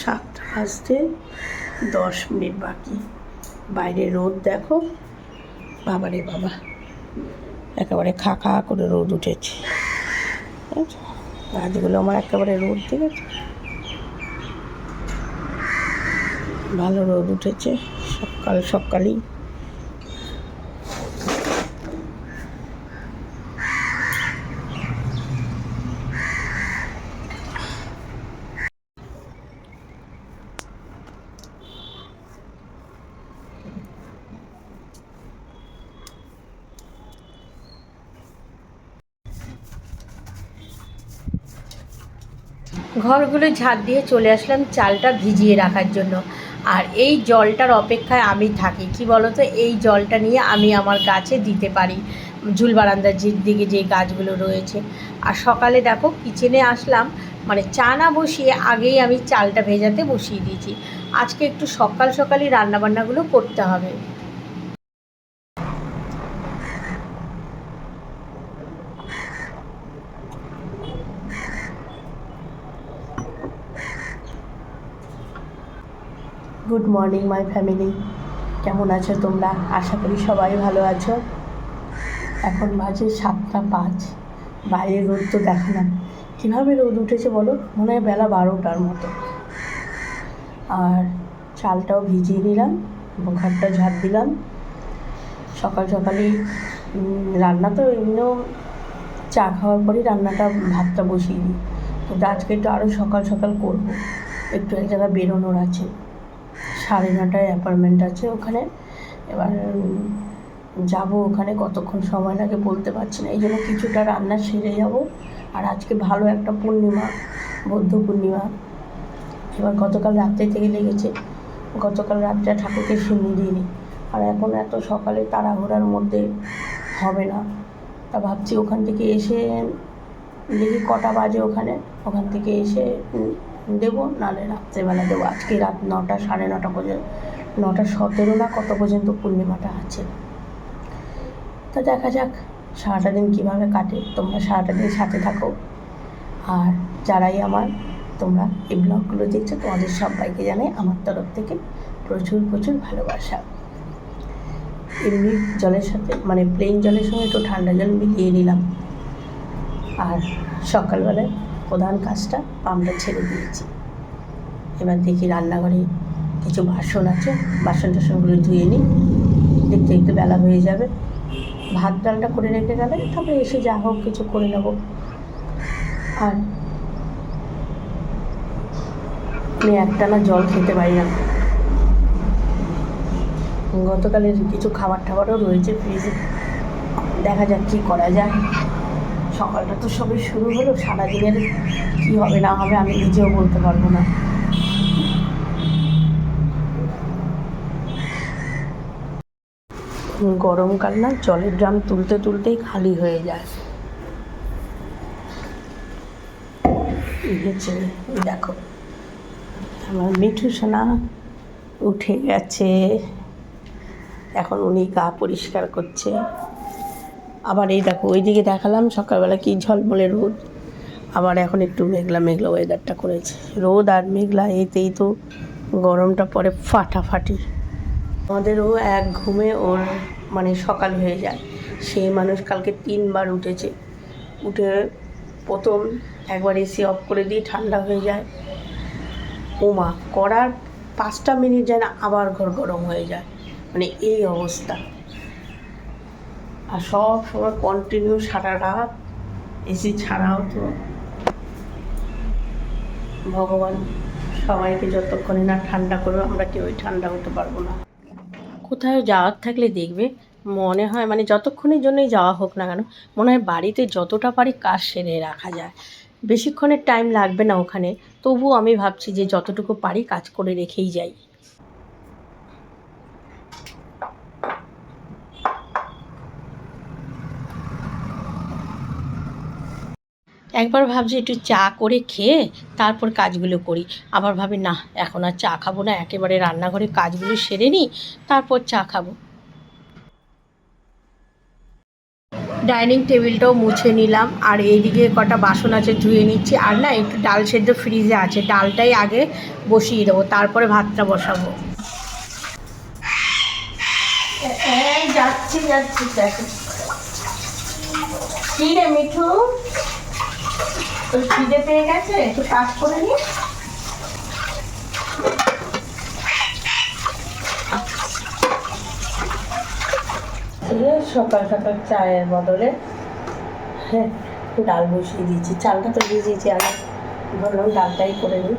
সাতটা বাজতে দশ মিনিট বাকি। বাইরে রোদ দেখো। বাবা রে বাবা, একেবারে খা খা করে রোদ উঠেছে। গাছগুলো আমার একেবারে রোদ দেখেছ ভালো রোদ উঠেছে, সকাল সকালই। ঘরগুলো ঝাঁট দিয়ে চলে আসলাম চালটা ভিজিয়ে রাখার জন্য। আর এই জলটার অপেক্ষায় আমি থাকি। কি বলতো? এই জলটা নিয়ে আমি আমার গাছে দিতে পারি। ঝুল বারান্দার দিকে যে গাছগুলো রয়েছে। আর সকালে দেখো কিচেনে আসলাম। মানে চা না বসিয়ে আগেই আমি চালটা ভেজাতে বসিয়ে দিয়েছি। আজকে একটু সকাল সকালই রান্নাবান্নাগুলো করতে হবে। গুড মর্নিং মাই ফ্যামিলি কেমন আছো তোমরা? আশা করি সবাই ভালো আছো। এখন বাজে সাতটা পাঁচ। বাইরে রোদ তো দেখালাম কীভাবে রোদ উঠেছে বলো? মনে হয় বেলা বারোটার মতো। আর চালটাও ভিজিয়ে নিলাম এবং ঘরটা ঝাড় দিলাম। সকাল সকালেই উম, রান্না তো এমনিও চা খাওয়ার পরেই রান্নাটা ভাতটা বসিয়ে দিই। কিন্তু আজকে একটু আরও সকাল সকাল করব। একটু এক জায়গায় বেরোনোর আছে। সাড়ে নটায় অ্যাপয়েন্টমেন্ট আছে ওখানে। এবার যাব ওখানে, কতক্ষণ সময় লাগে বলতে পারছি না। এই জন্য কিছুটা রান্না সেরে যাব। আর আজকে ভালো একটা পূর্ণিমা, বৌদ্ধ পূর্ণিমা। এবার গতকাল রাত্রে থেকে লেগেছে। গতকাল রাত্রে ঠাকুরকে শুনিয়ে দিইনি। আর এখন এত সকালে তাড়াহুড়ার মধ্যে হবে না। তা ভাবছি ওখান থেকে এসে, দেখি কটা বাজে ওখানে। ওখান থেকে এসে দেবো, নাহলে রাত্রেবেলা দেবো। আজকে রাত নটা, সাড়ে নটা পর্যন্ত, নটা সতেরো না কত পর্যন্ত পূর্ণিমাটা আছে। তা দেখা যাক সারাটা দিন কীভাবে কাটে। তোমরা সারাটা দিন সাথে থাকো। আর যারাই আমার, তোমরা এই ব্লগগুলো দেখছ, তোমাদের সবাইকে জানাই আমার তরফ থেকে প্রচুর প্রচুর ভালোবাসা। এমনি জলের সাথে মানে প্লেন জলের সঙ্গে একটু ঠান্ডা জল মিলিয়ে নিলাম। আর সকালবেলায় প্রধান কাজটা পাম্পটা ছেড়ে দিয়েছি। এবার দেখি রান্নাঘরে কিছু বাসন আছে। বাসন টাসনগুলো ধুয়ে নিই। দেখতে দেখতে বেলা হয়ে যাবে। ভাত ডালটা করে রেখে গেলে তারপরে এসে যা হোক কিছু করে নেব। আর আমি একটানা জল খেতে পারি না। গতকালের কিছু খাবার টাবারও রয়েছে ফ্রিজে। দেখা যাক কী করা যায়। সকালটা তো সবে শুরু হলো, সারাদিনের কী হবে না হবে আমি নিজেও বলতে পারব না। গরমকাল না, জলের ড্রাম তুলতে তুলতেই খালি হয়ে যায়। দেখো, আমার মিঠু সোনা উঠে গেছে। এখন উনি গা পরিষ্কার করছে। আবার এই দেখো, ওইদিকে দেখালাম সকালবেলা কি ঝলমলে রোদ। আবার এখন একটু মেঘলা মেঘলা ওয়েদারটা করেছে। রোদ আর মেঘলা, এতেই তো গরমটা পরে ফাটাফাটি। আমাদেরও এক ঘুমে ওর মানে সকাল হয়ে যায়। সে মানুষ কালকে তিনবার উঠেছে। উঠে প্রথম একবার এসি অফ করে দিই, ঠান্ডা হয়ে যায়। ওমা, করার পাঁচটা মিনিট যেন আবার ঘর গরম হয়ে যায়। মানে এই অবস্থা। আর সব সময় কন্টিনিউ সারা রাত এসি ছাড়াও তো ভগবান সবাইকে যতক্ষণে না ঠান্ডা করবে, আমরা কেউই ঠান্ডা হতে পারব না। কোথাও যাওয়ার থাকলে দেখবে, মনে হয় মানে যতক্ষণের জন্যই যাওয়া হোক না কেন, মনে হয় বাড়িতে যতটা পারি কাজ সেরে রাখা যায়। বেশিক্ষণের টাইম লাগবে না ওখানে, তবুও আমি ভাবছি যে যতটুকু পারি কাজ করে রেখেই যাই। একবার ভাবছি একটু চা করে খেয়ে তারপর কাজগুলো করি। আবার ভাবি, না, এখন আর চা খাব না, একেবারে রান্নাঘরে কাজগুলো সেরে নিই, তারপর চা খাব। ডাইনিং টেবিলটাও মুছে নিলাম, আর এইদিকে কটা বাসন আছে ধুয়ে নিচ্ছি, আর না, একটু ডাল সেদ্ধ ফ্রিজে আছে, ডালটাই আগে বসিয়ে দেবো, তারপরে ভাতটা বসাবো। যাচ্ছি যাচ্ছি, দেখো। কি রে মিঠু? তোর ভিজে পেয়ে গেছে, একটু কাজ করে নি। সকাল সকাল চায়ের বদলে হ্যাঁ ডাল বসিয়ে দিয়েছি, চালটা তো ভিজিয়েছি আগে ভাবলাম ডালটাই করে নিই।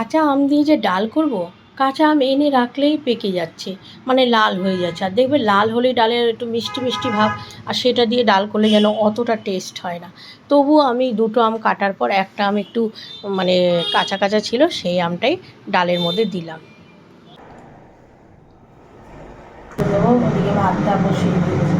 কাঁচা আম দিয়ে যে ডাল করব, কাঁচা আম এনে রাখলেই পেকে যাচ্ছে মানে লাল হয়ে যাচ্ছে। আর দেখবে লাল হলেই ডালের একটু মিষ্টি মিষ্টি ভাব, আর সেটা দিয়ে ডাল করলে যেন অতটা টেস্ট হয় না। তবুও আমি দুটো আম কাটার পর একটা আম একটু মানে কাঁচা কাঁচা ছিল, সেই আমটাই ডালের মধ্যে দিলাম। ভাতটা বসিয়ে দিয়েছি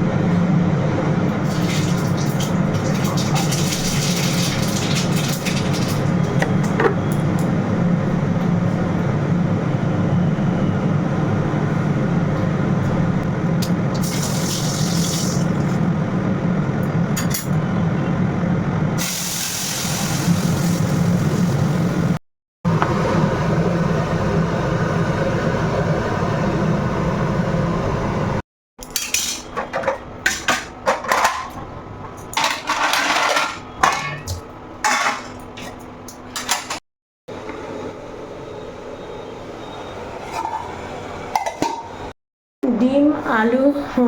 ডিম আলু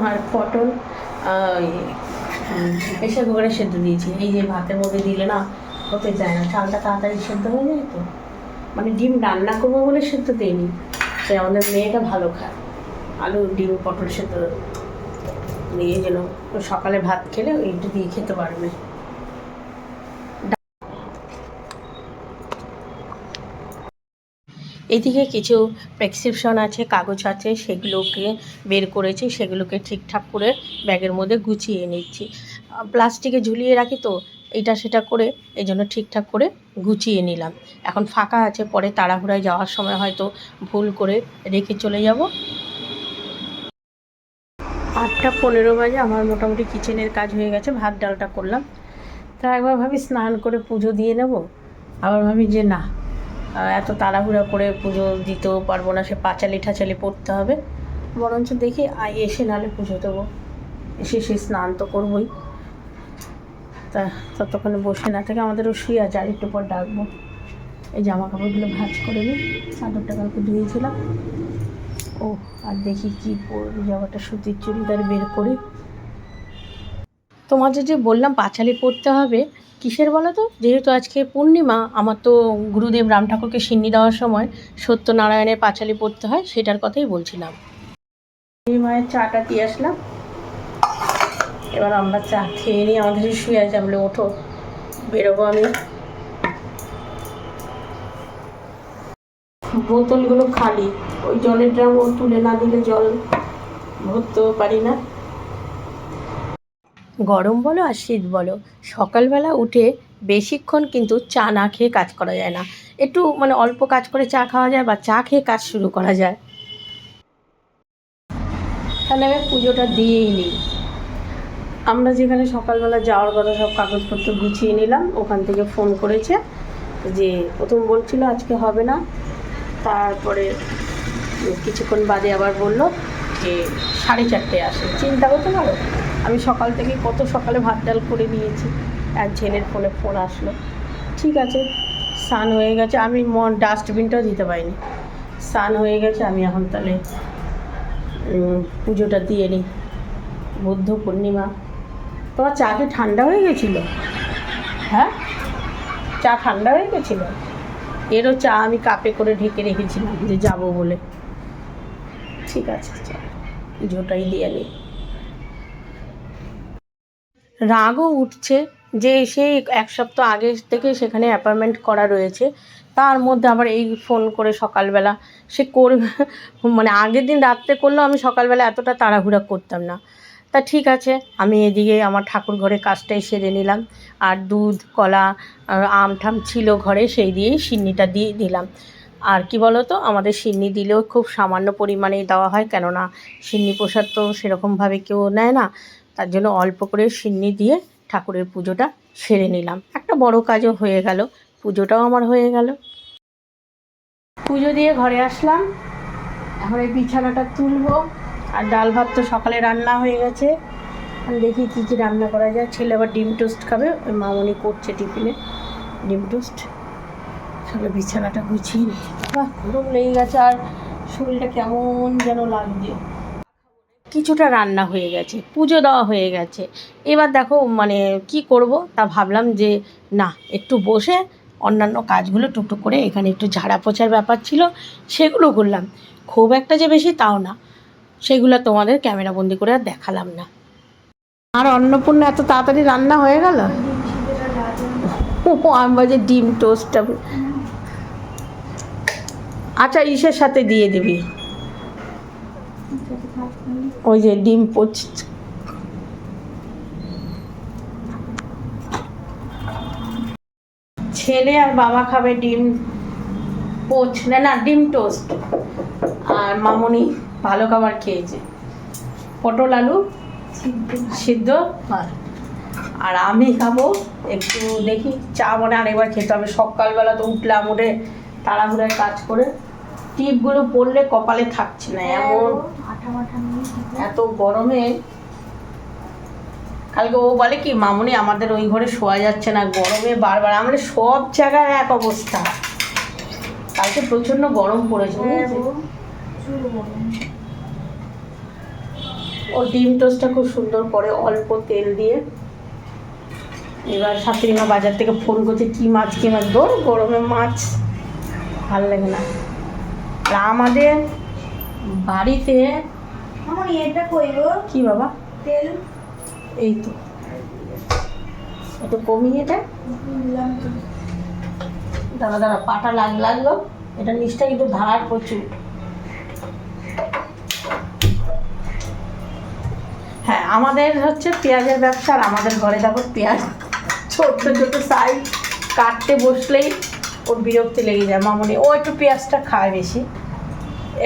আর পটল প্রেশার কুকারে সেদ্ধ দিয়েছি। এই যে ভাতের মধ্যে দিলে না হতে চায় না। চালটা তাড়াতাড়ি সেদ্ধ হয়ে যায় তো। মানে ডিম রান্না করব বলে সেদ্ধ দিইনি। সে আমাদের মেয়েটা ভালো খায়। আলু, ডিম, পটল সেদ্ধ নিয়ে ও সকালে ভাত খেলে একটু দিয়ে খেতে পারবে। এদিকে কিছু প্রেসক্রিপশন আছে, কাগজ আছে, সেগুলোকে বের করেছি, সেগুলোকে ঠিকঠাক করে ব্যাগের মধ্যে গুছিয়ে নিচ্ছি। প্লাস্টিকে ঝুলিয়ে রাখি তো এটা সেটা করে এই জন্য ঠিকঠাক করে গুছিয়ে নিলাম। এখন ফাঁকা আছে, পরে তাড়াহুড়ায় যাওয়ার সময় হয়তো ভুল করে রেখে চলে যাব। আটটা পনেরো বাজে, আমার মোটামুটি কিচেনের কাজ হয়ে গেছে, ভাত ডালটা করলাম। তা একবার ভাবি স্নান করে পুজো দিয়ে নেব, আবার ভাবি যে না এত তাড়াহুড়া করে পুজো দিতেও পারব না, সে পাঁচালি ঠাচালি পড়তে হবে। বরঞ্চ দেখি আই এসে নাহলে পুজো দেবো। এসে সে স্নান তো করবোই। তা ততক্ষণে বসে না থেকে আমাদেরও শুয়ে আছে, আর একটু পর ডাকবো। এই জামা কাপড়গুলো ভাঁজ করে নিই। চাদরটা কালকে ধুয়েছিলাম। ও আর দেখি কি পরবো জামাটা সুতির চুড়িদার বের করি। তোমাদের যে বললাম পাঁচালি পড়তে হবে, কিসের বলো তো? যেহেতু আজকে পূর্ণিমা, আমার তো গুরুদেব রাম ঠাকুরকে সিন্নি দেওয়ার সময় সত্যনারায়ণের পাঁচালি পড়তে হয়, সেটার কথাই বলছিলাম। মায়ের চাটা দিয়ে আসলাম। এবার আমরা চা খেয়ে নিই আমাদের শুয়ে আছে আমরা ওঠো, বেরোবো আমি। বোতলগুলো খালি, ওই জলের ড্রাম তুলে না দিলে জল ভরতেও পারি না। গরম বলো আর শীত বলো, সকালবেলা উঠে বেশিক্ষণ কিন্তু চা না খেয়ে কাজ করা যায় না। একটু মানে অল্প কাজ করে চা খাওয়া যায় বা চা খেয়ে কাজ শুরু করা যায়। তাহলে আমি পুজোটা দিয়েই নিই। আমরা যেখানে সকালবেলা যাওয়ার কথা সব কাগজপত্র গুছিয়ে নিলাম, ওখান থেকে ফোন করেছে যে প্রথম বলছিল আজকে হবে না। তারপরে কিছুক্ষণ বাদে আবার বলল যে সাড়ে চারটে আসে। চিন্তা করতে পারো আমি সকাল থেকে কত সকালে ভাত ডাল করে নিয়েছি। এক ছেলের ফোনে ফোন আসলো। ঠিক আছে, স্নান হয়ে গেছে। আমি মন ডাস্টবিনটাও দিতে পারিনি। স্নান হয়ে গেছে, আমি এখন তাহলে পুজোটা দিয়ে নিই। বুদ্ধ পূর্ণিমা। তোমার চা কি ঠান্ডা হয়ে গেছিল? হ্যাঁ? চা ঠান্ডা হয়ে গেছিল? এরও চা আমি কাপে করে ঢেকে রেখেছিলাম যে যাব বলে। ঠিক আছে চা পুজোটাই দিয়ে নিই। রাগও উঠছে যে সে এক সপ্তাহ আগে থেকে সেখানে অ্যাপয়েন্টমেন্ট করা রয়েছে। তার মধ্যে আবার এই ফোন করে সকালবেলা সে করবে মানে আগের দিন রাত্রে করলেও আমি সকালবেলা এতটা তাড়াহুড়া করতাম না। তা ঠিক আছে, আমি এদিকে আমার ঠাকুর ঘরে কাজটাই সেরে নিলাম। আর দুধ, কলা আম ঠাম ছিল ঘরে, সেই দিয়েই সিন্নিটা দিয়ে দিলাম। আর কি তো আমাদের সিন্নি দিলেও খুব সামান্য পরিমাণেই দেওয়া হয়, কেননা সিন্নি প্রসাদ তো সেরকমভাবে কেউ নেয় না। তার জন্য অল্প করে সিন্নি দিয়ে ঠাকুরের পুজোটা সেরে নিলাম। একটা বড় কাজও হয়ে গেল। পুজোটাও আমার হয়ে গেল। পুজো দিয়ে ঘরে আসলাম। এখন এই বিছানাটা তুলবো। আর ডাল ভাত তো সকালে রান্না হয়ে গেছে। দেখি কী কী রান্না করা যায়। ছেলে আবার ডিম টোস্ট খাবে। ওই মামনি করছে টিফিনে ডিম টোস্ট। তাহলে বিছানাটা গুছিয়ে নিই বাহ, গরম লেগে গেছে। আর শরীরটা কেমন যেন লাগছে। কিছুটা রান্না হয়ে গেছে, পুজো দেওয়া হয়ে গেছে। এবার দেখো মানে কি করব তা ভাবলাম যে, না, একটু বসে অন্যান্য কাজগুলো টুকটুক করে এখানে একটু ঝাড়া পোছার ব্যাপার ছিল, সেগুলো করলাম। খুব একটা যে বেশি তাও না, সেগুলো তোমাদের ক্যামেরা বন্দি করে আর দেখালাম না। আর অন্নপূর্ণা এত তাড়াতাড়ি রান্না হয়ে গেল? ও ডিম টোস্টটা আচ্ছা ইসের সাথে দিয়ে দিবি। ওই যে ডিম পোচ ছেলে আর বাবা খাবে ডিম পোচ না না, ডিম টোস্ট। আর মামনি ভালো খাবার খেয়েছে। পটল আলু সিদ্ধ আর আর আমি খাব একটু দেখি। চা মানে আরেকবার খেতে হবে। সকালবেলা তো উঠলাম উঠে তাড়াহুড়ায় কাজ করে। টিপগুলো পড়লে কপালে থাকছে না। এমন এত গরমে? কালকে ও বলে কি মামুনি আমাদের ওই ঘরে শোয়া যাচ্ছে না গরমে বারবার। আমাদের সব জায়গায় এক অবস্থা। কালকে প্রচণ্ড গরম পড়েছে ও ডিম টোস্টটা খুব সুন্দর করে অল্প তেল দিয়ে এবার শাশুড়ি মা বাজার থেকে ফোন করছে কি মাছ কি মাছ? ধর গরমে মাছ ভালো লাগে না। আর আমাদের বাড়িতে? আমার এটা কইব কি বাবা? তেল। এই তো। একটু কমিয়ে দিলাম দাঁড়া দাঁড়া পাটা লাগ লাগল। এটা নিচটা কিন্তু ধার প্রচুর। হ্যাঁ আমাদের হচ্ছে পেঁয়াজের ব্যবসা আর আমাদের ঘরে দেখো পেঁয়াজ। ছোট্ট ছোট সাইজ কাটতে বসলেই ওর বিরক্তি লেগে যায়। মামনি ও একটু পেঁয়াজটা খায় বেশি।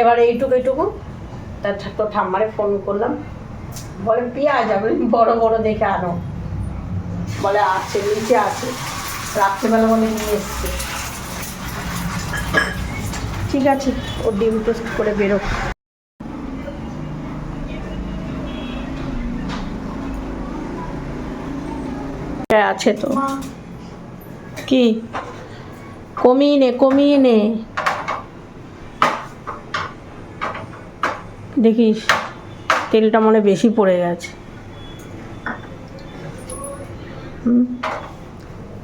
এবার এইটুকু এইটুকু। তার তো ঠাম্মারে ফোন করলাম। বলে, পেঁয়াজ আমি বড় বড় দেখে আনো। বলে, আছে, নিচে আছে। রাত্রেবেলা বলে, নিয়ে এসছে। ঠিক আছে, ও ডিম টোস্ট করে বেরো। আছে তো। কি? কমিয়ে নে কমিয়ে নে। দেখিস তেলটা মনে বেশি পড়ে গেছে।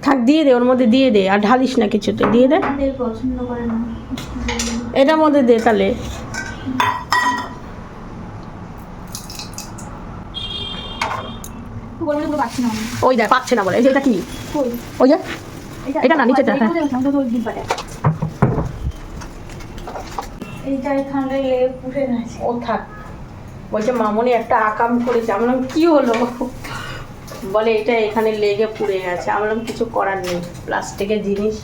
থাক দিয়ে দে ওর মধ্যে দিয়ে দে আর ঢালিস না কিছুতে দিয়ে দে। এটার মধ্যে দে তাহলে। ওই দেখ পাচ্ছে না বলে এটা কি? ওই যে এটা না, নিচেটা, হ্যাঁ। দেখো, আমি তো ওই ডিব্বাটা। এইটা এখানে লেগে পুড়ে গেছে। ও থাক। বলছে মামনি একটা আকাম করেছে। আমি বললাম কি হলো? বলে এটা এখানে লেগে পুড়ে গেছে। আমি বললাম কিছু করার নেই প্লাস্টিকের জিনিস।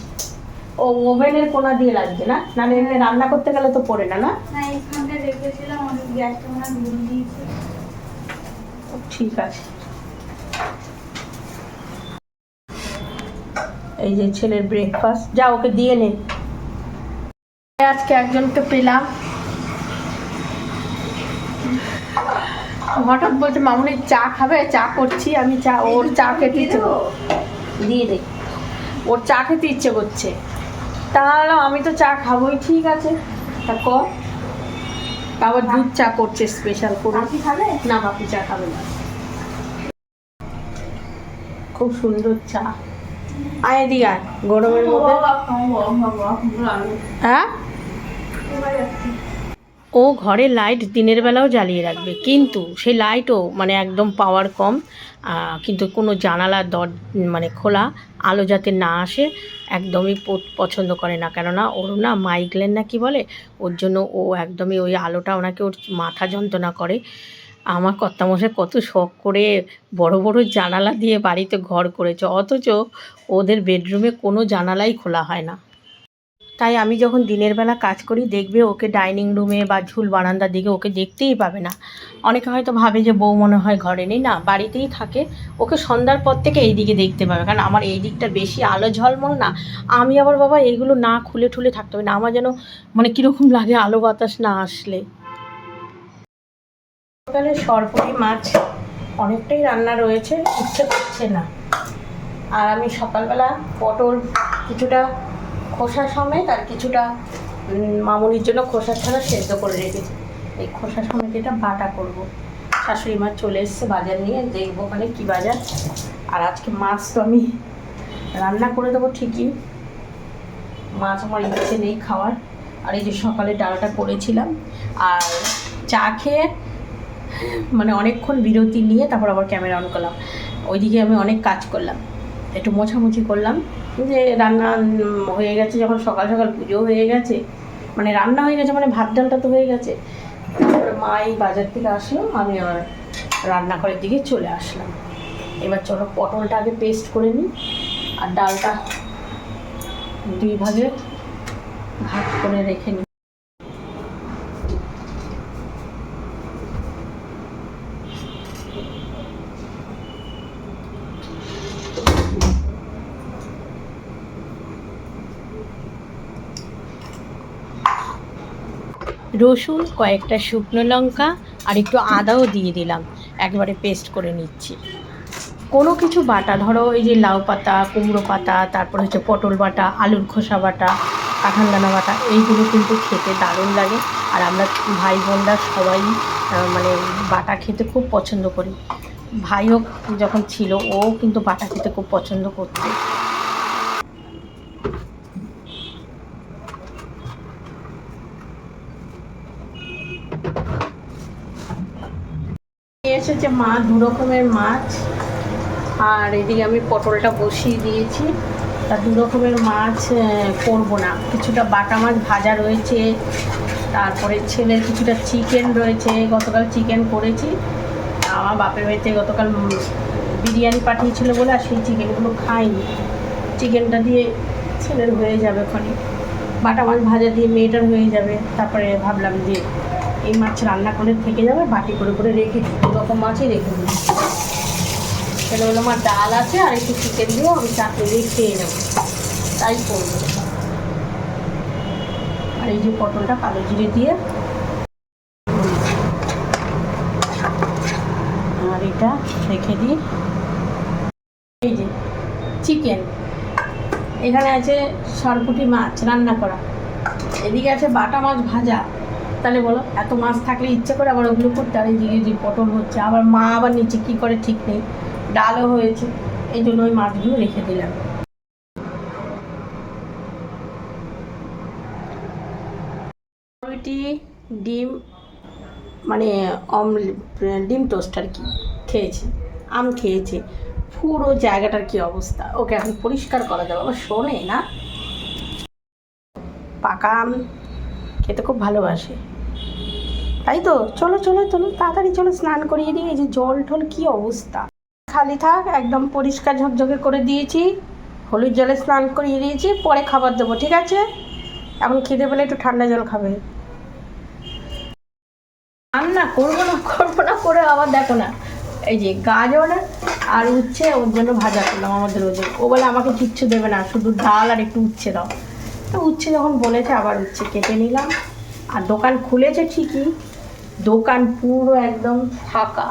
ও ওভেনের কোনা দিয়ে লাগছে না? নাহলে এমনি রান্না করতে গেলে তো পড়ে না না? না রেখেছিলাম আমি গ্যাসটা মনে ভুল দিয়েছি। ঠিক আছে। এই যে ছেলের ব্রেকফাস্ট যা ওকে দিয়ে নে। আজকে একজনকে পেলাম। হঠাৎ বলছে মামুনি চা খাবে? চা করছি আমি চা ওর চা খেতে ইচ্ছে দিয়ে দে। ওর চা খেতে ইচ্ছে করছে। তাহলে আমি তো চা খাবোই ঠিক আছে। তা কর। আবার দুধ চা করছে স্পেশাল করে। না বাপি চা খাবে না। খুব সুন্দর চা। আয় দি আয় গরমের মধ্যে। হ্যাঁ? ও ঘরে লাইট দিনের বেলাও জ্বালিয়ে রাখবে। কিন্তু সেই লাইটও মানে একদম পাওয়ার কম কিন্তু কোনো জানালা দর মানে খোলা আলো যাতে না আসে, একদমই পছন্দ করে না। কেননা ওর না মাইগ্রেন না কি বলে, ওর জন্য ও একদমই ওই আলোটা ওনাকে ওর মাথা যন্ত্রণা করে। আমার কর্তামশাই কত শখ করে বড় বড় জানালা দিয়ে বাড়িতে ঘর করেছে। অথচ ওদের বেডরুমে কোনো জানালাই খোলা হয় না। তাই আমি যখন দিনের বেলা কাজ করি, দেখবে ওকে ডাইনিং রুমে বা ঝুল বারান্দার দিকে ওকে দেখতেই পাবে না। অনেকে হয়তো ভাবে যে বউ মনে হয় ঘরে নেই। না, বাড়িতেই থাকে। ওকে সন্ধ্যার পর থেকে এই দিকে দেখতে পাবে। কারণ আমার এই দিকটা বেশি আলো ঝলমল না। আমি আবার বাবা এইগুলো না খুলে ঠুলে থাকতে হবে না। আমার যেন মানে কীরকম লাগে আলো বাতাস না আসলে। সকালে সরপুরি মাছ, অনেকটাই রান্না রয়েছে। ইচ্ছে করছে না। আর আমি সকালবেলা পটল কিছুটা খোসা সমেত আর কিছুটা মামুনির জন্য খোসা ছাড়া সেদ্ধ করে রেখেছি। এই খোসা সমেত এটা বাটা করব। শাশুড়ি মা চলে এসছে বাজার নিয়ে, দেখব ওখানে কী বাজার। আর আজকে মাছ তো আমি রান্না করে দেবো ঠিকই। মাছ আমার ইচ্ছে নেই খাওয়ার। আর এই যে সকালে ডালটা করেছিলাম। আর চা খেয়ে মানে অনেকক্ষণ বিরতি নিয়ে তারপর আবার ক্যামেরা অন করলাম। ওইদিকে আমি অনেক কাজ করলাম। একটু মোছামুছি করলাম। যে রান্না হয়ে গেছে, যখন সকাল সকাল পুজো হয়ে গেছে মানে রান্না হয়ে গেছে মানে ভাত ডালটা তো হয়ে গেছে। তারপরে মা এই বাজার থেকে আসলো, আমি আবার রান্নাঘরের দিকে চলে আসলাম। এবার চলো পটলটা আগে পেস্ট করে নিই, আর ডালটা দুই ভাগে ভাগ করে রেখে নিই। রসুন, কয়েকটা শুকনো লঙ্কা আর একটু আদাও দিয়ে দিলাম। একবারে পেস্ট করে নিচ্ছি। কোনো কিছু বাটা, ধরো এই যে লাউ পাতা, কুমড়ো পাতা, তারপর হচ্ছে পটল বাটা, আলুর খোসা বাটা কাঁঠালদানা বাটা, এইগুলো কিন্তু খেতে দারুণ লাগে। আর আমরা ভাই বোনরা সবাই মানে বাটা খেতে খুব পছন্দ করি। ভাইও যখন ছিল, ও কিন্তু বাটা খেতে খুব পছন্দ করতো। এসেছে মা, দু রকমের মাছ। আর এদিকে আমি পটলটা বসিয়ে দিয়েছি। তা দু রকমের মাছ করব না। কিছুটা বাটা মাছ ভাজা রয়েছে, তারপরে ছেলের কিছুটা চিকেন রয়েছে, গতকাল চিকেন করেছি। আমার বাপের বাড়িতে গতকাল বিরিয়ানি পাঠিয়েছিল বলে, আর সেই চিকেনগুলো খাইনি। চিকেনটা দিয়ে ছেলের হয়ে যাবে ওখানে। বাটা মাছ ভাজা দিয়ে মেয়েটার হয়ে যাবে, তারপরে ভাবলাম যে এই মাছ রান্না করে থেকে যাবে, বাটি করে করে রেখে দিই রকম মাছই রেখে দিই তাহলে হলো আমার ডাল আছে, আর একটু চিকেন দিয়েও আমি চাটনি দিয়ে খেয়ে নেব। তাই করব। আর এই যে পটলটা কালো জিরে দিয়ে। আর এটা রেখে দিই। এই যে চিকেন এখানে আছে সরপুটি মাছ রান্না করা। এদিকে আছে বাটা মাছ ভাজা। তাহলে বলো, এত মাছ থাকলে ইচ্ছে করে আবার ওগুলো করতে আর এইদিকে যে পটল হচ্ছে, আবার মা আবার নিচে কী করে ঠিক নেই, ডালও হয়েছে, এই জন্য ওই মাছগুলো রেখে দিলাম। ডিম মানে অমলেট ডিম টোস্ট আর কি, খেয়েছে, আম খেয়েছি, পুরো জায়গাটার কি অবস্থা, ওকে এখন পরিষ্কার করা যাবে আবার শোনে না। পাকা আম খেতে খুব ভালোবাসে। তাই তো? চলো চলো চলো, তাড়াতাড়ি চলো, স্নান করিয়ে দিই। এই যে জল টল কী অবস্থা? খালি থাক, একদম পরিষ্কার ঝকঝকে করে দিয়েছি। হলুদ জলে স্নান করিয়ে দিয়েছি, পরে খাবার দেবো, ঠিক আছে? এখন খেতে পেলে একটু ঠান্ডা জল খাবে। রান্না করব না করব না, করে আবার দেখো না। এই যে গাজর আর উচ্ছে ওর জন্য ভাজা করলাম আমাদের ওদের। ও বলে আমাকে কিচ্ছু দেবে না, শুধু ডাল আর একটু উচ্ছে দাও। তো উচ্ছে যখন বলেছে, আবার উচ্ছে কেটে নিলাম। আর দোকান খুলেছে ঠিকই, দোকান পুরো একদম ফাঁকা।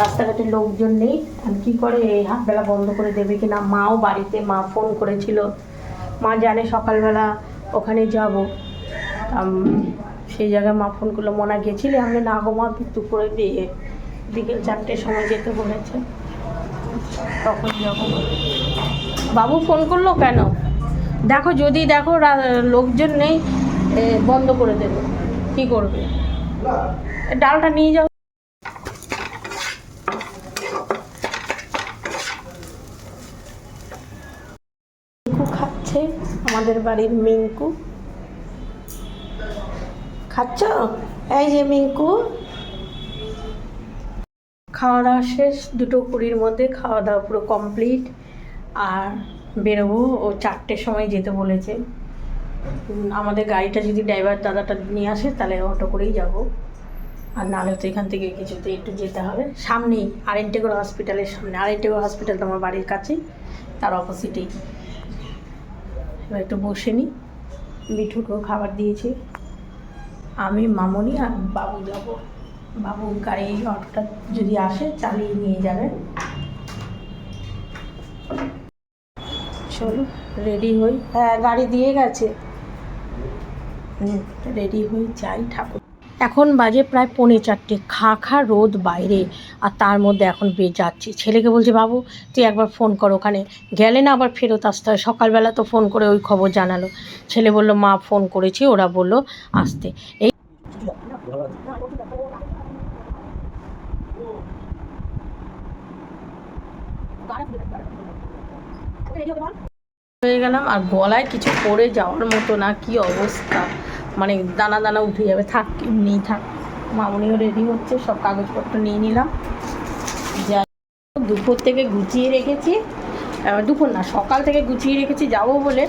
রাস্তাঘাটে লোকজন নেই। আর কী করে, এই হাফবেলা বন্ধ করে দেবে কি না মাও বাড়িতে, মা ফোন করেছিল। মা জানে সকালবেলা ওখানে যাব। সেই জায়গায় মা ফোন করল, মনা গেছিলে? আমি না গো মা দুপুরে দিয়ে বিকেল চারটের সময় যেতে বলেছে। তখন যাব। বাবু ফোন করল কেন? দেখো, যদি দেখো লোকজন নেই বন্ধ করে দেবে। কি করবে? ডালটা নিয়ে যাও। খাচ্ছে, আমাদের বাড়ির মিঙ্কু। খাচ্ছ? এই যে মিঙ্কু। খাওয়া দাওয়া শেষ, দুটো কুড়ির মধ্যে খাওয়া দাওয়া পুরো কমপ্লিট। আর বেরোবো, ও চারটের সময় যেতে বলেছে। আমাদের গাড়িটা যদি ড্রাইভার দাদাটা নিয়ে আসে, তাহলে অটো করেই যাব। আর নাহলে তো এখান থেকে কিছুতে একটু যেতে হবে। সামনেই আরেন্টেগর হসপিটালের সামনে। আরেন্টেগর হসপিটাল তো আমার বাড়ির কাছেই, তার অপোজিটেই এবার একটু বসে নিই মিঠুকেও খাবার দিয়েছি। আমি, মামনি আর বাবু যাব। বাবু গাড়ি অটোটা যদি আসে, চালিয়ে নিয়ে যাবে। চলো রেডি হই। হ্যাঁ গাড়ি দিয়ে গেছে। রেডি হই, যাই ঠাকুর। এখন বাজে প্রায় পৌনে চারটে। খা খা রোদ বাইরে, আর তার মধ্যে এখন বের যাচ্ছি। ছেলেকে বলছে, বাবু, তুই একবার ফোন কর ওখানে। গেলে না, আবার ফেরত আসতে হয়। সকালবেলা তো ফোন করে ওই খবর জানালো। ছেলে বলল, মা ফোন করেছি। ওরা বলল, আসতে। এই হয়ে গেলাম আর গলায় কিছু পরে যাওয়ার মতো না, কি অবস্থা? মানে দানা দানা উঠে যাবে, থাক এমনিই থাক। মামনিও রেডি হচ্ছে, সব কাগজপত্র নিয়ে নিলাম। যাই দুপুর থেকে গুছিয়ে রেখেছি। দুপুর না, সকাল থেকে গুছিয়ে রেখেছি যাব বলে।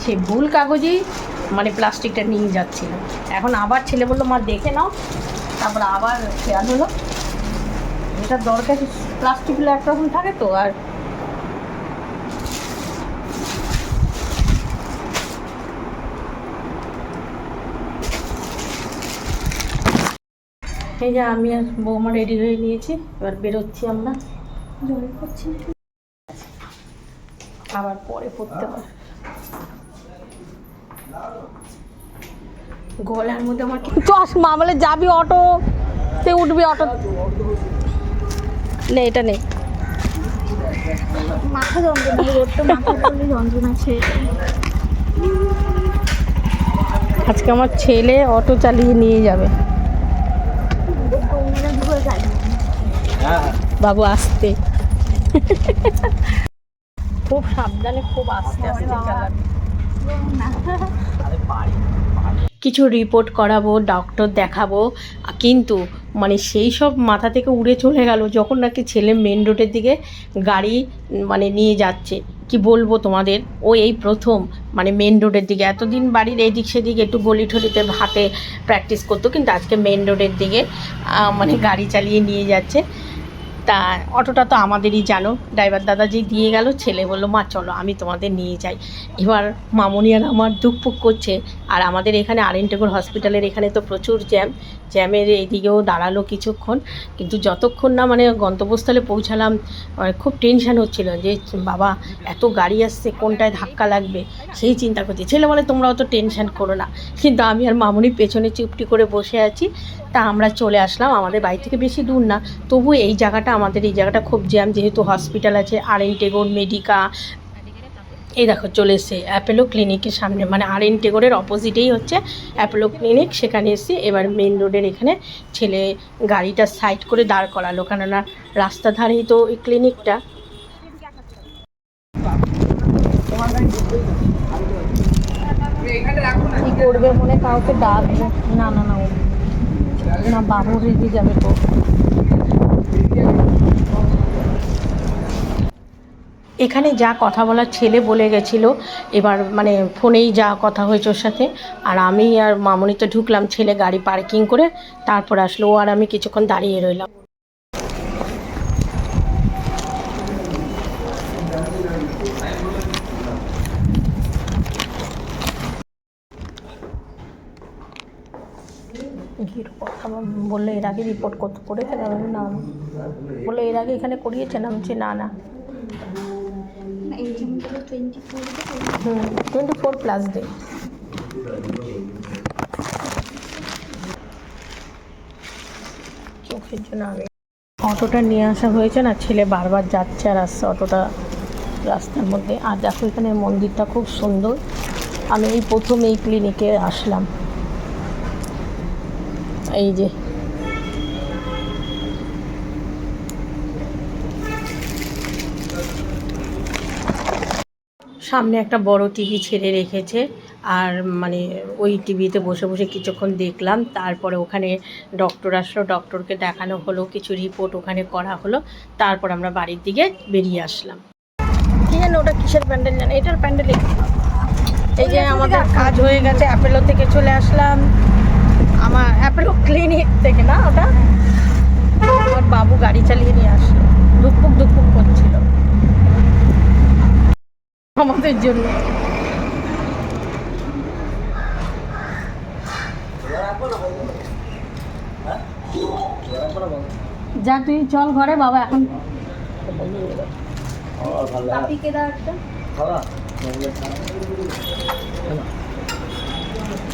সে ভুল কাগজেই মানে প্লাস্টিকটা নিয়ে যাচ্ছিল। এখন আবার ছেলে বলল, মা, দেখে নাও। তারপর আবার খেয়াল হলো। যেটা দরকার প্লাস্টিকগুলো একরকম থাকে তো, আর এই যে আমি আর বৌমা রেডি হয়ে নিয়েছি এবার বেরোচ্ছি আমরা। জলে আবার পরে পড়তে পার গলার মধ্যে আমার চশ মা বলে যাবি অটো তে উঠবি অটো। নে এটা নেই মাথা যন্ত্রণা রোদটা মাথা যন্ত্রণা ছেড়ে আজকে আমার ছেলে অটো চালিয়ে নিয়ে যাবে কৌমেরা দুপুরে গাড়ি বাবু আসতে। খুব সাবধানে খুব আস্তে আস্তে কিছু রিপোর্ট করাবো ডক্টর দেখাবো কিন্তু মানে সেই সব মাথা থেকে উড়ে চলে গেল যখন নাকি ছেলে মেন রোডের দিকে গাড়ি মানে নিয়ে যাচ্ছে। কি বলব তোমাদের? ও এই প্রথম মানে মেন রোডের দিকে। এতদিন বাড়ির এদিক সেদিক একটু গলি ঠলিতে হাতে প্র্যাকটিস করতো কিন্তু আজকে মেন রোডের দিকে মানে গাড়ি চালিয়ে নিয়ে যাচ্ছে। তা অটোটা তো আমাদেরই জানো। ড্রাইভার দাদা যে দিয়ে গেল, ছেলে বলল, মা, চলো, আমি তোমাদের নিয়ে যাই। এবার মামনি আর আমার দুঃখপুক করছে। আর আমাদের এখানে আরেন্টেগর হসপিটালের এখানে তো প্রচুর জ্যাম জ্যামের এইদিকেও দাঁড়াল কিছুক্ষণ। কিন্তু যতক্ষণ না মানে গন্তব্যস্থলে পৌঁছালাম মানে খুব টেনশন হচ্ছিল যে, বাবা, এত গাড়ি আসছে, কোনটায় ধাক্কা লাগবে? সেই চিন্তা করছি। ছেলে বলে তোমরা অত টেনশান করো না। কিন্তু আমি আর মামনি পেছনে চুপটি করে বসে আছি। তা আমরা চলে আসলাম। আমাদের বাড়ি থেকে বেশি দূর না। তবু এই জায়গাটা আমাদের, এই জায়গাটা খুব জ্যাম যেহেতু হসপিটাল আছে আর এন টেগোর মেডিকা এই দেখো, চলে এসে অ্যাপেলো ক্লিনিকের সামনে। মানে আর এন টেগোরের অপোজিটেই হচ্ছে অ্যাপেলো ক্লিনিক সেখানে এসে এবার মেন রোডের এখানে ছেলে গাড়িটা সাইড করে দাঁড় করালো। কেননা রাস্তা ধারেই তো এই ক্লিনিকটা কি করবে মনে? কাউকে ডাকবো না না না না যাবে তো। এখানে যা কথা বলার ছেলে বলে গেছিল, এবার মানে ফোনেই যা কথা হয়েছে ওর সাথে। আর আমি আর মামনি তো ঢুকলাম, ছেলে গাড়ি পার্কিং করে, তারপর আসলো, ও আর আমি কিছুক্ষণ দাঁড়িয়ে রইলাম গিয়ে কথা বল- বলল এর আগে রিপোর্ট করতে করেছেন আমি না বলল এর আগে এখানে করিয়েছেন আমি বলছি না না। Twenty four hmm twenty four plus day চোখের জন্য আমি অটোটা নিয়ে আসা হয়েছে না ছেলে বারবার যাচ্ছে আর আসছে অটোটা রাস্তার মধ্যে। আর দেখো এখানে মন্দিরটা খুব সুন্দর। আমি এই প্রথম এই ক্লিনিকে আসলাম। এই যে সামনে একটা বড় টিভি ছেড়ে রেখেছে। আর মানে ওই টিভিতে বসে বসে কিছুক্ষণ দেখলাম। তারপরে ওখানে ডক্টর আসলো। ডক্টরকে দেখানো হলো কিছু রিপোর্ট ওখানে করা হলো। তারপর আমরা বাড়ির দিকে বেরিয়ে আসলাম। কি জানো ওটা কিসের প্যান্ডেল জানো এটার প্যান্ডেল এই যে আমাদের কাজ হয়ে গেছে অ্যাপেলো থেকে চলে আসলাম। আমার অ্যাপেলো ক্লিনিক থেকে না ওটা? আমার বাবু গাড়ি চালিয়ে নিয়ে আসলো। দুপুক দুপুক করছিল। আমাদের জন্য। যা তুই চল ঘরে বাবা এখন।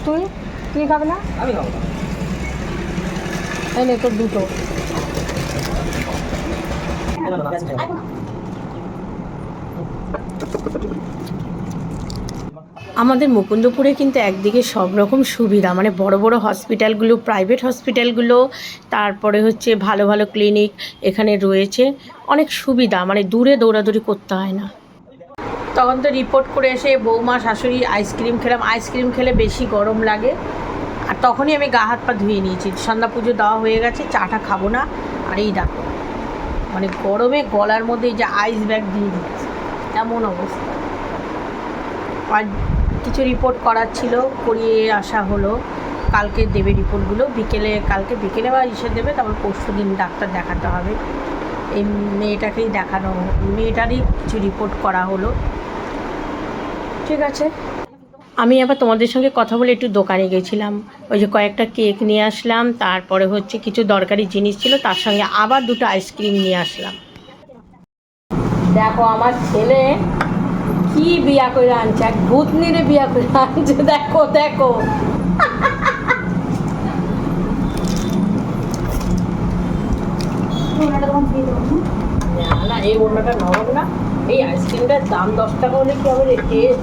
তুই? তুই খাবে না? আমি খাব। এই নে তোর দুটো। খাব না। আমাদের মুকুন্দপুরে কিন্তু একদিকে সব রকম সুবিধা মানে বড় বড় হসপিটালগুলো, প্রাইভেট হসপিটালগুলো, তারপরে হচ্ছে ভালো ভালো ক্লিনিক এখানে রয়েছে। অনেক সুবিধা মানে দূরে দৌড়াদৌড়ি করতে হয় না। তখন তো রিপোর্ট করে এসে বৌমা, শাশুড়ি আইসক্রিম খেলাম। আইসক্রিম খেলে বেশি গরম লাগে। আর তখনই আমি গা হাত পা ধুয়ে নিয়েছি। সন্ধ্যা পুজো দেওয়া হয়ে গেছে চাটা খাব না। আর এই ডাকো মানে গরমে গলার মধ্যে এই যে আইস ব্যাগ দিয়ে দিচ্ছে এমন অবস্থা। আর কিছু রিপোর্ট করার ছিল করিয়ে আসা হলো। কালকে দেবে রিপোর্টগুলো বিকেলে, কালকে বিকেলে বা ইসে দেবে, তারপর পরশু দিন ডাক্তার দেখাতে হবে। এই মেয়েটাকেই দেখানো মেয়েটারই কিছু রিপোর্ট করা হলো। ঠিক আছে। আমি আবার তোমাদের সঙ্গে কথা বলে একটু দোকানে গেছিলাম। ওই যে কয়েকটা কেক নিয়ে আসলাম, তারপরে হচ্ছে কিছু দরকারি জিনিস ছিল, তার সঙ্গে আবার দুটো আইসক্রিম নিয়ে আসলাম। দেখো আমার ছেলে কি বিয়া করে আনছে? এক ভূতনিরে বিয়া করে আনছে। দেখো দেখো? না? এই ওড়নাটা নরম না। এই আইসক্রিমটার দাম দশ টাকা হলে কি হবে রে? টেস্ট।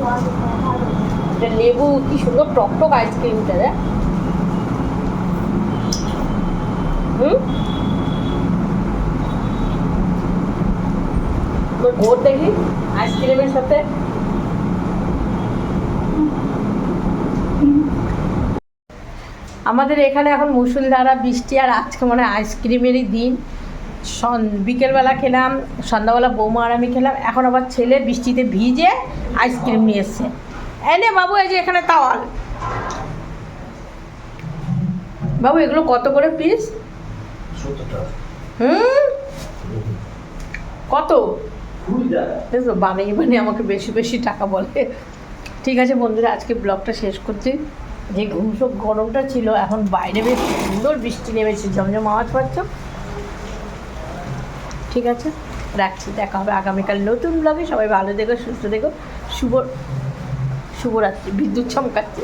এটা লেবু কি সুন্দর টক টক আইসক্রিমটা দেখ। হুম? তোর ঘোর দেখি আইসক্রিমের সাথে। আমাদের এখানে এখন মুসুলধারা বৃষ্টি আর আজকে মানে আইসক্রিমেরই দিন। সন বিকেলবেলা খেলাম সন্ধ্যাবেলা বৌমা আর আমি খেলাম এখন আবার ছেলে বৃষ্টিতে ভিজে আইসক্রিম নিয়ে এসছে। এনে বাবু এই যে এখানে তাওয়াল। বাবু এগুলো কত করে পিস হুম? কত? দেখো বানিয়ে বানিয়ে আমাকে বেশি বেশি টাকা বলে। ঠিক আছে বন্ধুরা, আজকে ব্লগটা শেষ করছি। যে ঘুমসব গরমটা ছিল, এখন বাইরে বেশ সুন্দর বৃষ্টি নেমেছে জমজম আওয়াজ পাচ্ছ? ঠিক আছে, রাখছি, দেখা হবে আগামীকাল নতুন ব্লগে। সবাই ভালো দেখো সুস্থ দেখো শুভ শুভরাত্রি, বিদ্যুৎ চমকাচ্ছে।